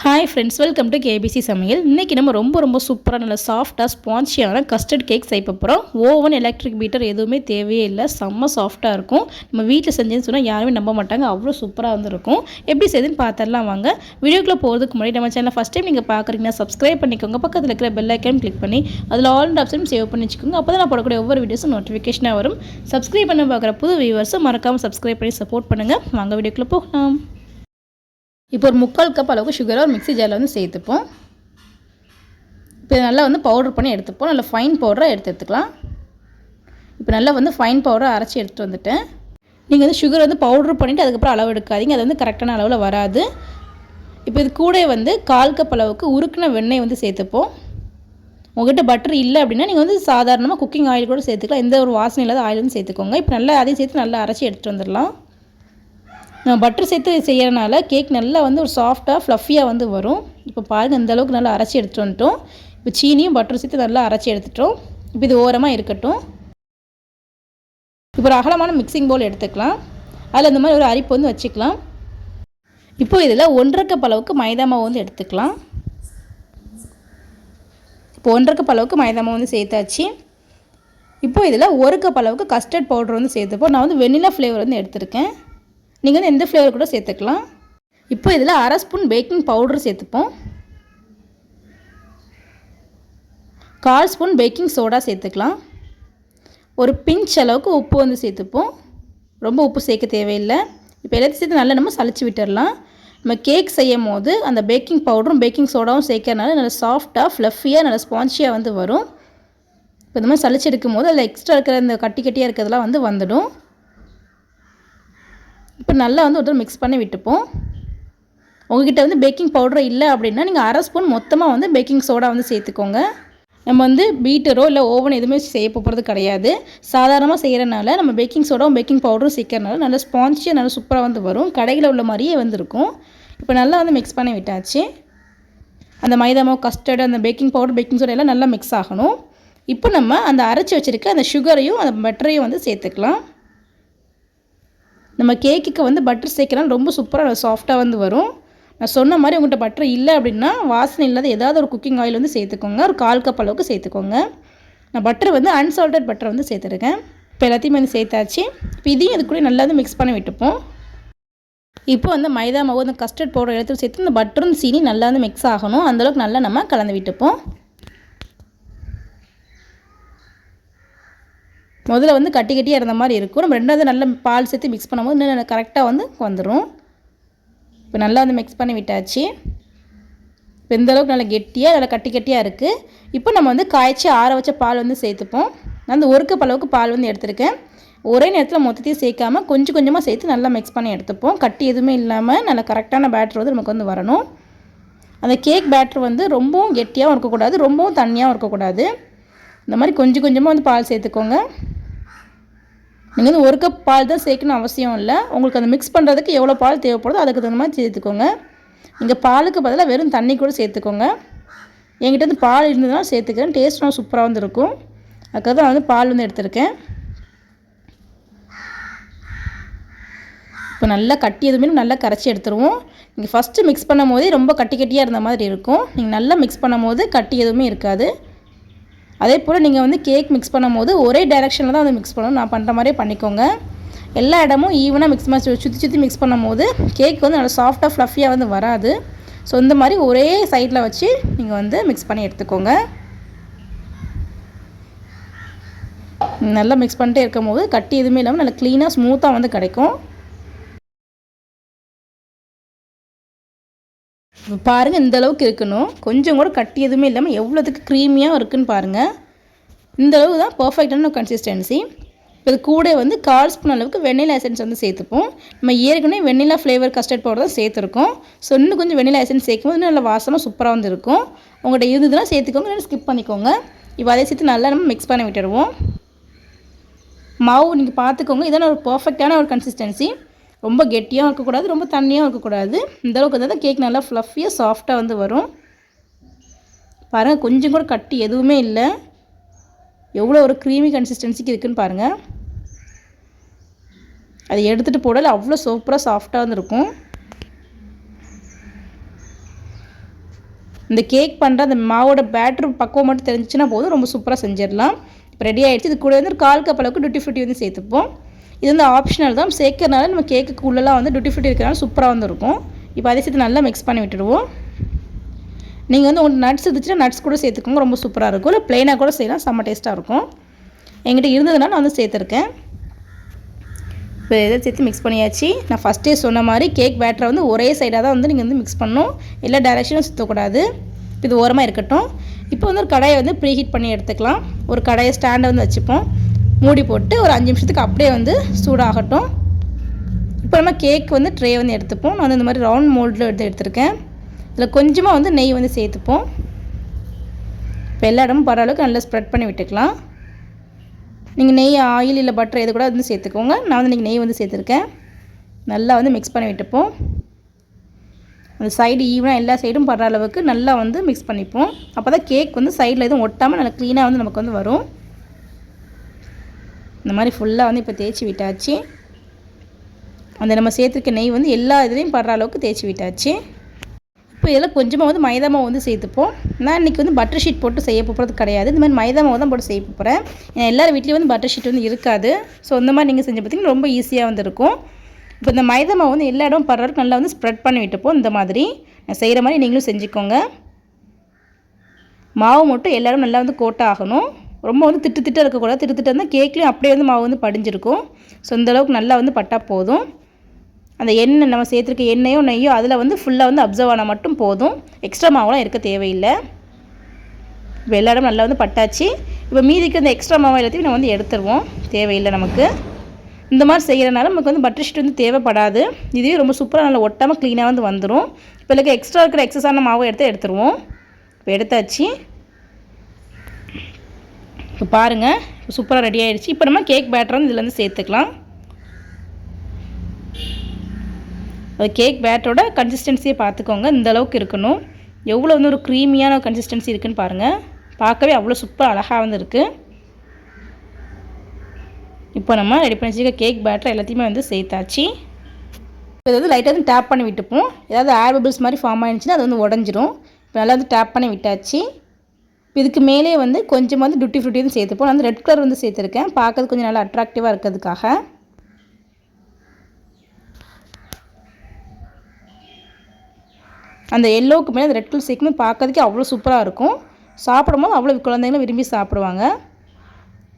Hi friends welcome to KBC சமையல் இன்றைக்கி நம்ம ரொம்ப ரொம்ப சூப்பராக நல்ல சாஃப்டாக ஸ்பான்ச்சியான கஸ்டர்ட் கேக் செய்ய போகிறோம் ஓவன் எலக்ட்ரிக் பீட்டர் எதுவுமே தேவையே இல்லை. செம்ம சாஃப்டாக இருக்கும். நம்ம வீட்டில் செஞ்சேன்னு சொன்னால் யாருமே நம்ப மாட்டாங்க. அவ்வளோ சூப்பராக வந்துருக்கும் எப்படி செய்யுதுன்னு பார்த்துடலாம் வாங்க. வீடியோக்குள்ளே போகிறதுக்கு முன்னாடி நம்ம சேனல் ஃபஸ்ட் டைம் நீங்கள் பார்க்குறீங்கன்னா சப்ஸ்கிரைப் பண்ணிக்கோங்க. பக்கத்தில் இருக்கிற பெல் ஐக்கன் கிளிக் பண்ணி அதில் ஆல் ஆப்ஷன் சேவ் பண்ணி வச்சுக்கோங்க. அப்போ தான் நான் போடக்கூடிய ஒவ்வொரு வீடியோஸும் நோட்டிஃபிகேஷனாக வரும். சப்ஸ்கிரைப் பண்ண பார்க்குற புது வியூவர்ஸும் மறக்காமல் சப்ஸ்கிரைப் பண்ணி சப்போர்ட் பண்ணுங்கள் வாங்க வீடியோக்குள்ளே போகலாம். இப்போ ஒரு முக்கால் கப் அளவுக்கு சுகரை ஒரு மிக்ஸி ஜாரில் வந்து சேர்த்துப்போம். இப்போ நல்லா வந்து பவுடர் பண்ணி எடுத்துப்போம். நல்லா ஃபைன் பவுடராக எடுத்து எடுத்துக்கலாம். இப்போ நல்லா வந்து ஃபைன் பவுடராக அரைச்சி எடுத்துகிட்டு வந்துட்டேன். நீங்கள் வந்து சுகர் வந்து பவுடர் பண்ணிவிட்டு அதுக்கப்புறம் அளவு எடுக்காதீங்க. அது வந்து கரெக்டான அளவில் வராது. இப்போ இது கூட வந்து கால் கப் அளவுக்கு உருக்கின வெண்ணெய் வந்து சேர்த்துப்போம். உங்கள்கிட்ட பட்டர் இல்லை அப்படின்னா நீங்கள் வந்து சாதாரணமாக குக்கிங் ஆயில் கூட சேர்த்துக்கலாம். எந்த ஒரு வாசனை இல்லாத ஆயில் வந்து சேர்த்துக்கோங்க. இப்போ நல்லா அதையும் சேர்த்து நல்லா அரைச்சி எடுத்துகிட்டு வந்துடலாம். பட்டர் சேர்த்து செய்கிறனால கேக் நல்லா வந்து ஒரு சாஃப்டாக ஃப்ளஃபியாக வந்து வரும். இப்போ பாருங்கள் இந்த அளவுக்கு நல்லா அரைச்சி எடுத்துகிட்டு வந்துட்டோம். இப்போ சீனியும் பட்டர் சேர்த்து நல்லா அரைச்சி எடுத்துட்டோம். இப்போ இது ஓரமாக இருக்கட்டும். இப்போ ஒரு அகலமான மிக்சிங் பவுல் எடுத்துக்கலாம். அதில் இந்த மாதிரி ஒரு அரிப்பு வந்து வச்சுக்கலாம். இப்போ இதில் ஒன்றரை கப் அளவுக்கு மைதா மாவு வந்து எடுத்துக்கலாம். இப்போ ஒன்றரை கப் அளவுக்கு மைதா மாவு வந்து சேர்த்தாச்சு. இப்போ இதில் ஒரு கப் அளவுக்கு கஸ்டர்ட் பவுடர் வந்து சேர்த்துப்போம். நான் வந்து வெண்ணிலா ஃப்ளேவர் வந்து எடுத்திருக்கேன். நீங்கள் வந்து எந்த ஃப்ளேவர் கூட சேர்த்துக்கலாம். இப்போ இதில் அரை ஸ்பூன் பேக்கிங் பவுடர் சேர்த்துப்போம். கால் ஸ்பூன் பேக்கிங் சோடா சேர்த்துக்கலாம். ஒரு பிஞ்ச் அளவுக்கு உப்பு வந்து சேர்த்துப்போம். ரொம்ப உப்பு சேர்க்க தேவையில்லை. இப்போ எல்லாத்தையும் சேர்த்து நல்லா நம்ம சளிச்சு விட்டுடலாம் நம்ம கேக் செய்யும் போது அந்த பேக்கிங் பவுடரும் பேக்கிங் சோடாவும் சேர்க்கறனால நல்லா சாஃப்டாக ஃப்ளஃபியாக நல்லா ஸ்பான்ச்சியாக வந்து வரும். இப்போ இந்த மாதிரி சளிச்சு எடுக்கும் போது அதில் எக்ஸ்ட்ரா இருக்கிற இந்த கட்டி கட்டியாக இருக்கிறதுலாம் வந்து வந்துடும். இப்போ நல்லா வந்து ஒரு மிக்ஸ் பண்ணி விட்டுப்போம். உங்ககிட்ட வந்து பேக்கிங் பவுடர் இல்லை அப்படின்னா நீங்கள் அரை ஸ்பூன் மொத்தமாக வந்து பேக்கிங் சோடா வந்து சேர்த்துக்கோங்க. நம்ம வந்து பீட்டரோ இல்லை ஓவன் எதுவுமே செய்ய போகிறது கிடையாது. சாதாரணமாக செய்கிறனால நம்ம பேக்கிங் சோடாவும் பேக்கிங் பவுடரும் சேர்க்கறனால நல்லா ஸ்பான்ஜியாக நல்லா சூப்பராக வந்து வரும். கடையில் உள்ள மாதிரியே வந்துருக்கும். இப்போ நல்லா வந்து மிக்ஸ் பண்ணி விட்டாச்சு. அந்த மைதா மாவு கஸ்டர்டு அந்த பேக்கிங் பவுடர் பேக்கிங் சோடா எல்லாம் நல்லா மிக்ஸ் ஆகணும். இப்போ நம்ம அந்த அரைச்சி வச்சுருக்க அந்த சுகரையும் அந்த பட்டரையும் வந்து சேர்த்துக்கலாம். நம்ம கேக்குக்கு வந்து பட்டர் சேர்க்கலாம் ரொம்ப சூப்பராக சாஃப்டாக வந்து வரும். நான் சொன்ன மாதிரி உங்கள்கிட்ட பட்டர் இல்லை அப்படின்னா வாசனை இல்லாத ஏதாவது ஒரு குக்கிங் ஆயில் வந்து சேர்த்துக்கோங்க. ஒரு கால் கப் அளவுக்கு சேர்த்துக்கோங்க. நான் பட்டர் வந்து அன்சால்டட் பட்டர் வந்து சேர்த்துருக்கேன். இப்போ எல்லாத்தையுமே வந்து சேர்த்தாச்சு. இப்போ இதையும் இது கூட நல்லா வந்து மிக்ஸ் பண்ணி விட்டுப்போம். இப்போ வந்து மைதா மாவு அந்த கஸ்டர்ட் பவுடர் எடுத்து சேர்த்து இந்த பட்டரும் சீனி நல்லா வந்து மிக்ஸ் ஆகணும். அந்தளவுக்கு நல்லா நம்ம கலந்து விட்டுப்போம். முதல்ல வந்து கட்டி கட்டியாக இருந்த மாதிரி இருக்கும். நம்ம ரெண்டாவது நல்ல பால் சேர்த்து மிக்ஸ் பண்ணும்போது இன்னும் கரெக்டாக வந்து வந்துடும் இப்போ நல்லா வந்து மிக்ஸ் பண்ணி விட்டாச்சு. இப்போ இந்தளவுக்கு நல்லா கெட்டியாக நல்லா கட்டி கட்டியாக இருக்குது இப்போ நம்ம வந்து காய்ச்சி ஆற வச்ச பால் வந்து சேர்த்துப்போம். நான் அந்த ஒரு கப் அளவுக்கு பால் வந்து எடுத்திருக்கேன். ஒரே நேரத்தில் மொத்தத்தையும் சேர்க்காமல் கொஞ்சம் கொஞ்சமாக சேர்த்து நல்லா மிக்ஸ் பண்ணி எடுத்துப்போம். கட்டி எதுவுமே இல்லாமல் நல்லா கரெக்டான பேட்ரு வந்து நமக்கு வந்து வரணும். அந்த கேக் பேட்ரு வந்து ரொம்பவும் கெட்டியாகவும் இருக்கக்கூடாது ரொம்பவும் தண்ணியாகவும் இருக்கக்கூடாது. இந்த மாதிரி கொஞ்சம் கொஞ்சமாக வந்து பால் சேர்த்துக்கோங்க. நீங்கள் வந்து ஒரு கப் பால் தான் சேர்க்கணும் அவசியம் இல்லை. உங்களுக்கு அந்த மிக்ஸ் பண்ணுறதுக்கு எவ்வளோ பால் தேவைப்படுதோ அதுக்கு தகுந்த மாதிரி சேர்த்துக்கோங்க. நீங்கள் பாலுக்கு பதிலாக வெறும் தண்ணி கூட சேர்த்துக்கோங்க. என்கிட்ட வந்து பால் இருந்ததுனால சேர்த்துக்கிறேன். டேஸ்ட்டும் சூப்பராக வந்து இருக்கும். அதுக்காக தான் வந்து பால் வந்து எடுத்திருக்கேன். இப்போ நல்லா கட்டி எதுவுமே நல்லா கரைச்சி எடுத்துருவோம். நீங்கள் ஃபஸ்ட்டு மிக்ஸ் பண்ணும் போதே ரொம்ப கட்டி கட்டியாக இருந்த மாதிரி இருக்கும். நீங்கள் நல்லா மிக்ஸ் பண்ணும் போது கட்டி எதுவுமே இருக்காது. அதே போல் நீங்கள் வந்து கேக் மிக்ஸ் பண்ணும்போது ஒரே டைரெக்ஷனில் தான் வந்து மிக்ஸ் பண்ணணும். நான் பண்ணுற மாதிரியே பண்ணிக்கோங்க. எல்லா இடமும் ஈவனாக மிக்ஸ் பண்ணி சுற்றி சுற்றி மிக்ஸ் பண்ணும்போது கேக் வந்து நல்லா சாஃப்டாக ஃப்ளஃபியாக வந்து வராது. ஸோ இந்த மாதிரி ஒரே சைடில் வச்சு நீங்கள் வந்து மிக்ஸ் பண்ணி எடுத்துக்கோங்க. நல்லா மிக்ஸ் பண்ணிட்டே இருக்கும் போது கட்டி எதுவுமே இல்லாமல் நல்லா க்ளீனாக ஸ்மூத்தாக வந்து கிடைக்கும். பாருங்கள் இந்த அளவுக்கு இருக்கணும். கொஞ்சம் கூட கட்டி எதுவுமே இல்லாமல் எவ்வளோதுக்கு க்ரீமியாக இருக்குன்னு பாருங்கள் இந்த அளவுக்கு தான் பர்ஃபெக்டான கன்சிஸ்டன்சி இப்போ இது கூட வந்து கால் ஸ்பூன் அளவுக்கு வெண்ணிலா எசன்ஸ் வந்து சேர்த்துப்போம். நம்ம ஏற்கனவே வெண்ணிலா ஃப்ளேவர் கஸ்டர்ட் பவுடர் தான் சேர்த்துருக்கோம். ஸோ இன்னும் கொஞ்சம் வெண்ணிலா எசன்ஸ் சேர்க்கும் போது வாசமாக சூப்பராக வந்து இருக்கும். உங்கள்கிட்ட இருந்ததுன்னா சேர்த்துக்கோங்க இல்லைன்னா ஸ்கிப் பண்ணிக்கோங்க. இப்போ அதை சேர்த்து நல்லா நம்ம மிக்ஸ் பண்ணி விட்டுடுவோம் மாவு நீங்கள் பார்த்துக்கோங்க. இதான ஒரு பர்ஃபெக்டான ஒரு கன்சிஸ்டன்சி ரொம்ப கெட்டியாகவும் இருக்கக்கூடாது ரொம்ப தண்ணியாகவும் இருக்கக்கூடாது. இந்தளவுக்கு வந்து கேக் நல்லா ஃப்ளஃபியாக சாஃப்டாக வந்து வரும். பாருங்கள் கொஞ்சம் கூட கட்டி எதுவுமே இல்லை. எவ்வளோ ஒரு க்ரீமி கன்சிஸ்டன்சிக்கு இருக்குதுன்னு பாருங்கள் அதை எடுத்துகிட்டு போடல அவ்வளோ சூப்பராக சாஃப்டாக வந்துருக்கும். இந்த கேக் பண்ணுற அந்த மாவோட பேட்ரு பக்குவம் மட்டும் தெரிஞ்சிச்சுன்னா போதும் ரொம்ப சூப்பராக செஞ்சிடலாம். இப்போ ரெடி ஆகிடுச்சு இது கூட வந்து ஒரு கால் கப் அளவுக்கு டுட்டி ஃப்ரூட்டி வந்து சேர்த்துப்போம். இது வந்து ஆப்ஷனல் தான். சேர்க்கறனால நம்ம கேக்குக்கு உள்ளலாம் வந்து டுட்டி ஃப்ரூட்டி இருக்கிறனால சூப்பராக வந்துருக்கும். இப்போ அதை சேர்த்து நல்லா மிக்ஸ் பண்ணி விட்டுடுவோம். நீங்கள் வந்து உங்களுக்கு நட்ஸ் இருந்துச்சுன்னா நட்ஸ் கூட சேர்த்துக்கோங்க. ரொம்ப சூப்பராக இருக்கும். இல்லை ப்ளைனாக கூட செய்யலாம். செம்ம டேஸ்ட்டாக இருக்கும். என்கிட்ட இருந்ததுனால நான் வந்து சேர்த்துருக்கேன். இப்போ இதை சேர்த்து மிக்ஸ் பண்ணியாச்சு. நான் ஃபஸ்ட்டே சொன்ன மாதிரி கேக் பேட்டரை வந்து ஒரே சைடாக தான் வந்து நீங்கள் வந்து மிக்ஸ் பண்ணணும். எல்லா டைரெக்ஷனும் சுற்றக்கூடாது இது ஓரமாக இருக்கட்டும். இப்போ வந்து ஒரு கடாயை வந்து ப்ரீ ஹீட் பண்ணி எடுத்துக்கலாம். ஒரு கடாயை ஸ்டாண்டை வந்து வச்சுப்போம். மூடி போட்டு ஒரு அஞ்சு நிமிஷத்துக்கு அப்படியே வந்து சூடாகட்டும். இப்போ நம்ம கேக் வந்து ட்ரே வந்து எடுத்துப்போம். நான் வந்து இந்த மாதிரி ரவுண்ட் மோல்டில் எடுத்து எடுத்திருக்கேன். இதில் கொஞ்சமாக வந்து நெய் வந்து சேர்த்துப்போம். இப்போ எல்லா இடமும் பர நல்லா ஸ்ப்ரெட் பண்ணி விட்டுக்கலாம். நீங்கள் நெய் ஆயில் இல்லை பட்டர் எது கூட வந்து சேர்த்துக்கோங்க. நான் வந்து நீங்கள் நெய் வந்து சேர்த்துருக்கேன். நல்லா வந்து மிக்ஸ் பண்ணி விட்டுப்போம். அந்த சைடு ஈவனாக எல்லா சைடும் படுற அளவுக்கு நல்லா வந்து மிக்ஸ் பண்ணிப்போம். அப்போ தான் கேக் வந்து சைடில் எதுவும் ஒட்டாமல் நல்லா க்ளீனாக வந்து நமக்கு வந்து வரும். இந்த மாதிரி ஃபுல்லாக வந்து இப்போ தேய்ச்சி விட்டாச்சு. அந்த நம்ம சேர்த்துருக்க நெய் வந்து எல்லா இதுலேயும் படுற அளவுக்கு தேய்ச்சி விட்டாச்சு. இப்போ இதில் கொஞ்சமாக வந்து மைதா மாவு வந்து சேர்த்துப்போம். நான் இன்றைக்கி வந்து பட்டர் ஷீட் போட்டு செய்ய போகிறது கிடையாது. இந்த மாதிரி மைதா மாவு தான் போட்டு செய்ய போகிறேன் ஏன்னா எல்லார் வீட்லேயும் வந்து பட்டர் ஷீட் வந்து இருக்காது. ஸோ இந்த மாதிரி நீங்கள் செஞ்சு பார்த்தீங்கன்னா ரொம்ப ஈஸியாக வந்து இருக்கும். இப்போ இந்த மைதா மாவு வந்து எல்லா இடம் படுற அளவுக்கு நல்லா வந்து ஸ்ப்ரெட் பண்ணி விட்டுப்போம். இந்த மாதிரி. நான் செய்கிற மாதிரி நீங்களும் செஞ்சுக்கோங்க. மாவு மட்டும் எல்லோரும் நல்லா வந்து கோட்டாகணும் ரொம்ப வந்து திட்டு திட்டாக இருக்கக்கூடாது. திட்டு திட்டம் இருந்தால் கேக்லேயும் அப்படியே வந்து மாவு வந்து படிஞ்சிருக்கும். ஸோ அந்தளவுக்கு நல்லா வந்து பட்டால் போதும். அந்த எண்ணெய் நம்ம சேர்த்துருக்க எண்ணெயோ நெய்யோ அதில் வந்து ஃபுல்லாக வந்து அப்சர்வ் ஆனால் மட்டும் போதும். எக்ஸ்ட்ரா மாவுலாம் இருக்க தேவையில்லை. இப்போ எல்லா இடமும் நல்லா வந்து பட்டாச்சு. இப்போ மீதிக்கு அந்த எக்ஸ்ட்ரா மாவு எல்லாத்தையும் நம்ம வந்து எடுத்துருவோம். தேவையில்லை நமக்கு. இந்த மாதிரி செய்கிறனால நமக்கு வந்து பட்டர் ஷீட் வந்து தேவைப்படாது. இதுவே ரொம்ப சூப்பராக நல்லா ஒட்டாமல் க்ளீனாக வந்து வந்துடும் இப்போ எக்ஸ்ட்ரா இருக்கிற எக்ஸஸான மாவை எடுத்து எடுத்துருவோம். இப்போ எடுத்தாச்சு. இப்போ பாருங்கள் சூப்பராக ரெடி ஆகிடுச்சு இப்போ நம்ம கேக் பேட்டர் வந்து இதுலேருந்து சேர்த்துக்கலாம். அது கேக் பேட்டரோட கன்சிஸ்டன்சியை பார்த்துக்கோங்க. இந்த அளவுக்கு இருக்கணும். எவ்வளோ வந்து ஒரு க்ரீமியான கன்சிஸ்டன்சி இருக்குதுன்னு பாருங்கள் பார்க்கவே அவ்வளோ சூப்பர் அழகாக வந்து இருக்குது இப்போ நம்ம ரெடி பண்ணி வச்சுக்க கேக் பேட்டர் எல்லாத்தையுமே வந்து சேர்த்தாச்சு. இப்போ இது வந்து லைட்டாக வந்து டேப் பண்ணி விட்டுப்போம். ஏதாவது ஏர் பபிள்ஸ் மாதிரி ஃபார்ம் ஆயிடுச்சுன்னா அது வந்து உடஞ்சிரும். இப்போ நல்லா வந்து டேப் பண்ணி விட்டாச்சு. இதுக்கு மேலே வந்து கொஞ்சம் வந்து டுட்டி ஃப்ரூட்டி வந்து சேர்த்துப்போம். நான் வந்து ரெட் கலர் வந்து சேர்த்துருக்கேன். பார்க்கறது கொஞ்சம் நல்லா அட்ராக்டிவாக இருக்கிறதுக்காக. அந்த எல்லோவுக்கு மேலே அந்த ரெட் கலர் சேர்க்கும்போது பார்க்கறதுக்கே அவ்வளோ சூப்பராக இருக்கும். சாப்பிடும்போது அவ்வளோ குழந்தைங்களும் விரும்பி சாப்பிடுவாங்க.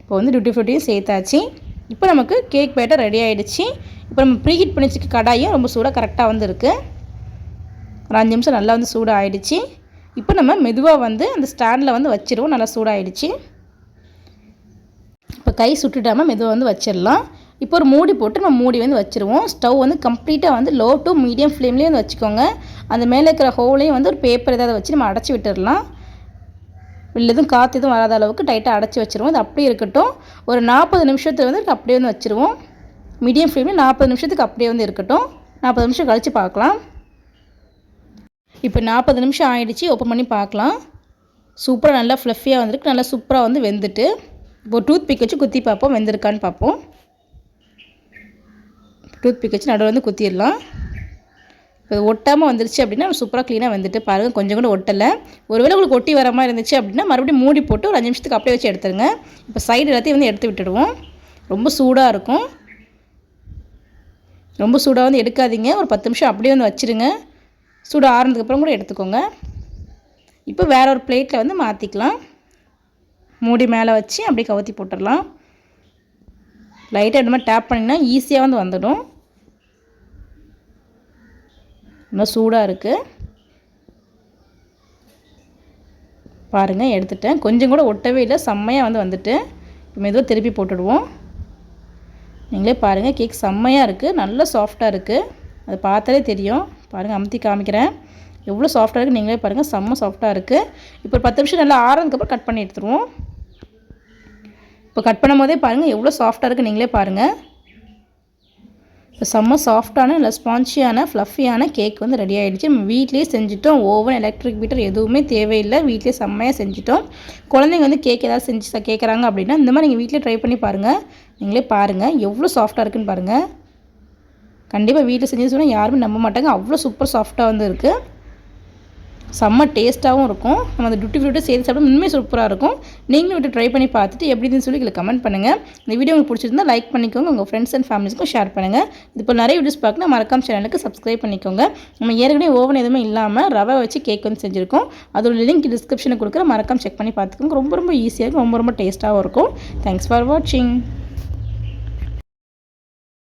இப்போ வந்து டுட்டி ஃப்ரூட்டியும் சேர்த்தாச்சு. இப்போ நமக்கு கேக் பேட்டர் ரெடி ஆகிடுச்சு இப்போ நம்ம ப்ரீஹீட் பண்ணி வச்சுக்க கடாயும் ரொம்ப சூடாக கரெக்டாக வந்துருக்கு. ஒரு அஞ்சு நிமிஷம் நல்லா வந்து சூடாக ஆகிடுச்சு இப்போ நம்ம மெதுவாக வந்து அந்த ஸ்டாண்டில் வந்து வச்சிருவோம். நல்லா சூடாகிடுச்சு இப்போ கை சுட்டுட்டாமல் மெதுவாக வந்து வச்சிடலாம். இப்போ ஒரு மூடி போட்டு நம்ம மூடி வந்து வச்சுருவோம். ஸ்டவ் வந்து கம்ப்ளீட்டாக வந்து லோ டு மீடியம் ஃப்ளேம்லேயே வந்து வச்சுக்கோங்க. அந்த மேலே இருக்கிற ஹோலையும் வந்து ஒரு பேப்பர் ஏதாவது வச்சு நம்ம அடைச்சி விட்டுடலாம். வெளில எதுவும் காற்று எதுவும் வராத அளவுக்கு டைட்டாக அடைச்சி வச்சுருவோம். அது அப்படியே இருக்கட்டும். ஒரு நாற்பது நிமிஷத்துக்கு வந்து அப்படியே வந்து வச்சுருவோம். மீடியம் ஃப்ளேமில் நாற்பது நிமிஷத்துக்கு அப்படியே வந்து இருக்கட்டும். நாற்பது நிமிஷம் கழித்து பார்க்கலாம். இப்போ நாற்பது நிமிஷம் ஆகிடுச்சி ஓப்பன் பண்ணி பார்க்கலாம். சூப்பராக நல்லா ஃப்ளஃபியாக வந்துருக்கு நல்லா சூப்பராக வந்து வெந்துட்டு. இப்போ டூத் பிக் வச்சு குத்தி பார்ப்போம் வெந்திருக்கான்னு பார்ப்போம். டூத் பிக் வச்சு நடுவில் வந்து குத்திடலாம். இப்போ ஒட்டாமல் வந்துருச்சு அப்படின்னா சூப்பராக க்ளீனாக வந்துட்டு பாருங்கள் கொஞ்சம் கூட ஒட்டலை. ஒருவேளை உங்களுக்கு ஒட்டி வர மாதிரி இருந்துச்சு அப்படின்னா மறுபடியும் மூடி போட்டு ஒரு அஞ்சு நிமிஷத்துக்கு அப்படியே வச்சு எடுத்துருங்க. இப்போ சைடு எல்லாத்தையும் வந்து எடுத்து விட்டுடுவோம். ரொம்ப சூடாக இருக்கும். ரொம்ப சூடாக வந்து எடுக்காதீங்க. ஒரு பத்து நிமிஷம் அப்படியே வந்து வச்சுருங்க. சூடாக ஆறுனதுக்கப்புறம் கூட எடுத்துக்கோங்க. இப்போ வேற ஒரு பிளேட்டில் வந்து மாற்றிக்கலாம் மூடி மேலே வச்சு அப்படியே கவுத்தி போட்டுடலாம். லைட்டாக இந்த மாதிரி டேப் பண்ணிங்கன்னா ஈஸியாக வந்து வந்துடும். இன்னும் சூடாக இருக்குது பாருங்கள் எடுத்துட்டேன். கொஞ்சம் கூட ஒட்டவே இல்லை செம்மையாக வந்து வந்துட்டு. மெதுவாக திருப்பி போட்டுடுவோம். நீங்களே பாருங்கள் கேக் செம்மையாக இருக்குது நல்ல சாஃப்டாக இருக்குது அது பார்த்தாலே தெரியும். பாருங்கள் அமுத்தி காமிக்கிறேன். எவ்வளோ சாஃப்டாக இருக்குது நீங்களே பாருங்கள் செம்ம சாஃப்டாக இருக்குது இப்போ பத்து நிமிஷம் நல்லா ஆறதுக்கப்புறம் கட் பண்ணி எடுத்துருவோம். இப்போ கட் பண்ணும் போதே பாருங்கள் எவ்வளோ சாஃப்டாக இருக்குது நீங்களே பாருங்கள் இப்போ செம்ம சாஃப்டான இல்லை ஸ்பான்ச்சியான ஃப்ளஃபியான கேக் வந்து ரெடி ஆகிடுச்சு நம்ம வீட்லேயே செஞ்சுட்டோம். ஓவன் எலக்ட்ரிக் பீட்டர் எதுவுமே தேவையில்லை. வீட்லேயே செம்மையாக செஞ்சுட்டோம். குழந்தைங்க வந்து கேக் ஏதாவது செஞ்சு கேட்குறாங்க அப்படின்னா இந்த மாதிரி நீங்கள் வீட்டிலே ட்ரை பண்ணி பாருங்கள் நீங்களே பாருங்கள் எவ்வளோ சாஃப்டாக இருக்குன்னு பாருங்கள் கண்டிப்பாக வீட்டில் செஞ்சு சொன்னால் யாருமே நம்ப மாட்டாங்க. அவ்வளோ சூப்பர் சாஃப்டாக வந்து இருக்குது செம்ம டேஸ்ட்டாகவும் இருக்கும். நம்ம அந்த டுட்டி ஃப்ரூட்டை சேர்த்து சாப்பிட இன்னுமே சூப்பராக இருக்கும். நீங்களும் விட்டு ட்ரை பண்ணி பார்த்துட்டு எப்படி இருந்துன்னு சொல்லி கமெண்ட் பண்ணுங்கள் இந்த வீடியோ உங்களுக்கு பிடிச்சிருந்தா லைக் பண்ணிக்கோங்க. உங்கள் ஃப்ரெண்ட்ஸ் அண்ட் ஃபேமிலிஸ்க்கும் ஷேர் பண்ணுங்கள் இது இப்போ நிறைய வீடியோஸ் பார்க்கணும். மறக்காம சேனலுக்கு சப்ஸ்கிரைப் பண்ணிக்கோங்க. நம்ம ஏற்கனவே ஓவன் எதுவுமே இல்லாமல் ரவை வச்சு கேக் வந்து செஞ்சுருக்கோம். அதோட லிங்க் டிஸ்கிரிப்ஷனில் கொடுக்குற மறக்காம செக் பண்ணி பார்த்துக்கோங்க. ரொம்ப ரொம்ப ஈஸியாக இருக்கும். ரொம்ப ரொம்ப டேஸ்ட்டாகவும் இருக்கும். தேங்க்ஸ் ஃபார் வாட்சிங்